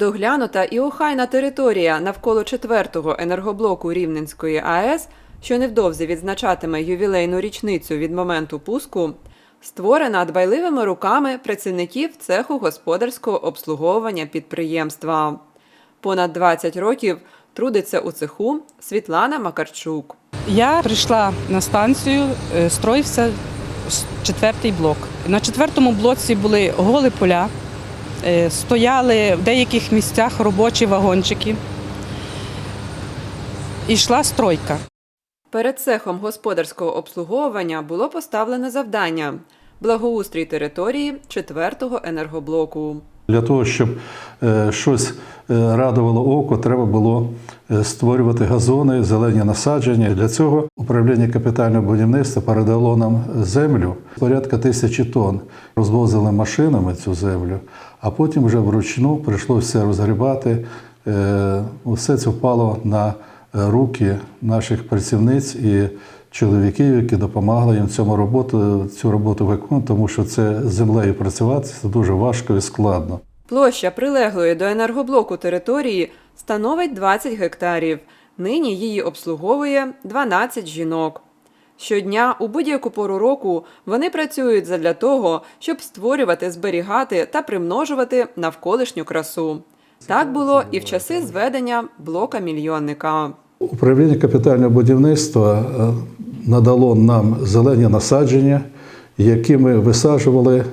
Доглянута і охайна територія навколо четвертого енергоблоку Рівненської АЕС, що невдовзі відзначатиме ювілейну річницю від моменту пуску, створена дбайливими руками працівників цеху господарського обслуговування підприємства. Понад 20 років трудиться у цеху Світлана Макарчук. Я прийшла на станцію, е, строївся четвертий блок. На четвертому блоці були голі поля, стояли в деяких місцях робочі вагончики. І йшла стройка. Перед цехом господарського обслуговування було поставлене завдання благоустрій території четвертого енергоблоку. Для того, щоб е, щось е, радувало око, треба було е, створювати газони, зелені насадження. Для цього управління капітального будівництва передало нам землю порядка тисячі тонн. Розвозили машинами цю землю, а потім вже вручну прийшлося все розгрібати. Усе це впало на руки наших працівниць і чоловіків, які допомагали їм цьому роботу, цю роботу виконувати, тому що це землею працювати це дуже важко і складно. Площа прилеглої до енергоблоку території становить 20 гектарів. Нині її обслуговує 12 жінок. Щодня у будь-яку пору року вони працюють задля того, щоб створювати, зберігати та примножувати навколишню красу. Так було і в часи зведення блока мільйонника. Управління капітального будівництва е, надало нам зелені насадження, які ми висаджували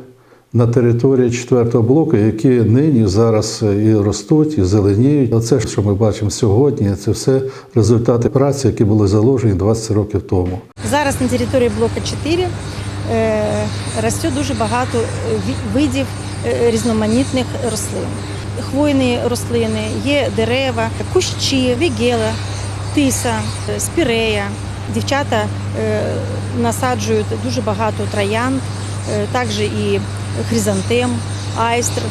на території четвертого блоку, які нині зараз е, і ростуть, і зеленіють. Оце, що ми бачимо сьогодні, це все результати праці, які були заложені 20 років тому. Зараз на території блока 4 е, росте дуже багато видів різноманітних рослин. Хвойні рослини, є дерева, кущі, вігела, тиса, спірея. Дівчата е, насаджують дуже багато троянд, е, також і хризантем, айстр.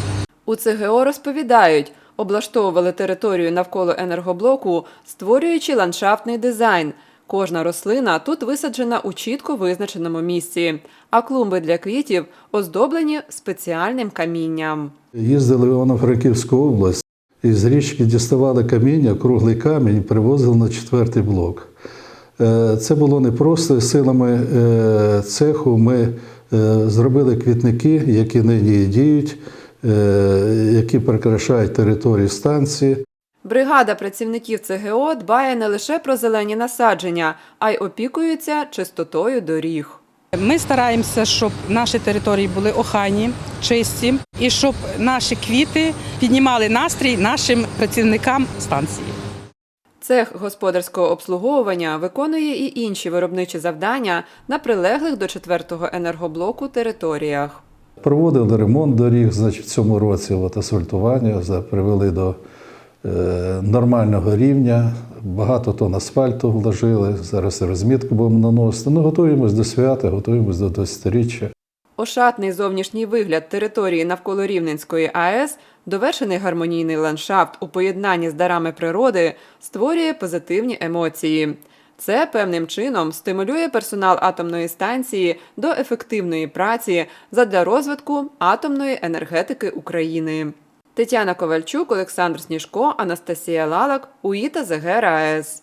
У ЦГО розповідають, облаштовували територію навколо енергоблоку, створюючи ландшафтний дизайн. Кожна рослина тут висаджена у чітко визначеному місці, а клумби для квітів оздоблені спеціальним камінням. Їздили в Івано-Франківську область і з річки діставали каміння, круглий камінь привозили на четвертий блок. Е, Це було не просто силами е, цеху. Ми е, зробили квітники, які нині діють, які прикрашають територію станції. Бригада працівників ЦГО дбає не лише про зелені насадження, а й опікується чистотою доріг. Ми стараємося, щоб наші території були охайні, чисті, і щоб наші квіти піднімали настрій нашим працівникам станції. Цех господарського обслуговування виконує і інші виробничі завдання на прилеглих до четвертого енергоблоку територіях. Проводили ремонт доріг, значить, в цьому році от, асфальтування за- привели до нормального рівня. Багато тонн асфальту вложили. Зараз розмітку будемо наносити. Ну, готуємось до свята, готуємось до 20-річчя. Ошатний зовнішній вигляд території навколо Рівненської АЕС, довершений гармонійний ландшафт у поєднанні з дарами природи створює позитивні емоції. Це певним чином стимулює персонал атомної станції до ефективної праці задля розвитку атомної енергетики України. Тетяна Ковальчук, Олександр Сніжко, Анастасія Лалак, УІТА ЗГР АЕС.